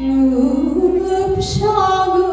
Yolup şanım